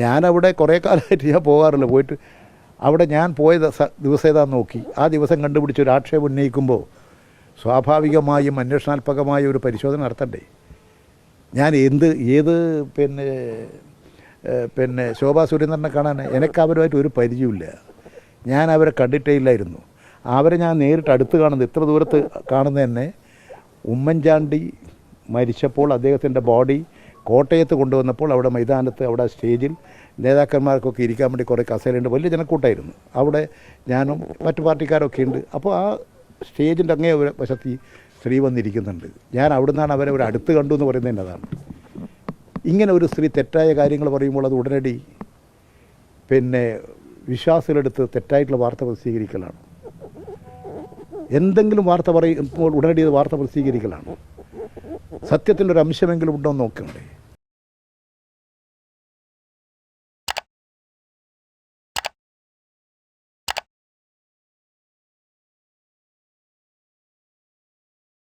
ഞാനവിടെ കുറേ കാലമായിട്ട് ഞാൻ പോകാറില്ല. പോയിട്ട് അവിടെ ഞാൻ പോയ ദിവസം ഏതാ നോക്കി. ആ ദിവസം കണ്ടുപിടിച്ച് ഒരു ആക്ഷേപം ഉന്നയിക്കുമ്പോൾ സ്വാഭാവികമായും അന്വേഷണാത്മകമായ ഒരു പരിശോധന നടത്തണ്ടേ? ഞാൻ എന്ത് ഏത് പിന്നെ പിന്നെ ശോഭാ സുരേന്ദ്രനെ കാണാൻ എനിക്ക് അവരുമായിട്ട് ഒരു പരിചയമില്ല ഞാൻ അവരെ കണ്ടിട്ടേ ഇല്ലായിരുന്നു. അവരെ ഞാൻ നേരിട്ട് അടുത്ത് കാണുന്നത് ഇത്ര ദൂരത്ത് കാണുന്നത് തന്നെ ഉമ്മൻചാണ്ടി മരിച്ചപ്പോൾ അദ്ദേഹത്തിന്റെ ബോഡി കോട്ടയത്ത് കൊണ്ടുവന്നപ്പോൾ അവിടെ മൈതാനത്ത് അവിടെ സ്റ്റേജിൽ നേതാക്കന്മാർക്കൊക്കെ ഇരിക്കാൻ വേണ്ടി കുറേ കസേരയുണ്ട്. വലിയ ജനക്കൂട്ടായിരുന്നു. അവിടെ ഞാനും മറ്റു പാർട്ടിക്കാരൊക്കെ ഉണ്ട്. അപ്പോൾ ആ സ്റ്റേജിന്റെ അങ്ങേ വശത്ത് സ്ത്രീ വന്നിരിക്കുന്നുണ്ട്. ഞാൻ അവിടുന്നാണ് അവരെ ഒരു അടുത്ത് കണ്ടു എന്ന് പറയുന്നത് അതാണ് ഇങ്ങനെ ഒരു സ്ത്രീ തെറ്റായ കാര്യങ്ങൾ പറയുമ്പോൾ അത് ഉടനടി പിന്നെ വിശ്വാസികളെടുത്ത് തെറ്റായിട്ടുള്ള വാർത്ത പ്രസിദ്ധീകരിക്കലാണ്. എന്തെങ്കിലും വാർത്ത പറയുമ്പോൾ ഉടനടി അത് വാർത്ത പ്രസിദ്ധീകരിക്കലാണ്. സത്യത്തിന്റെ ഒരു അംശമെങ്കിലും ഉണ്ടോ എന്ന് നോക്കണ്ടേ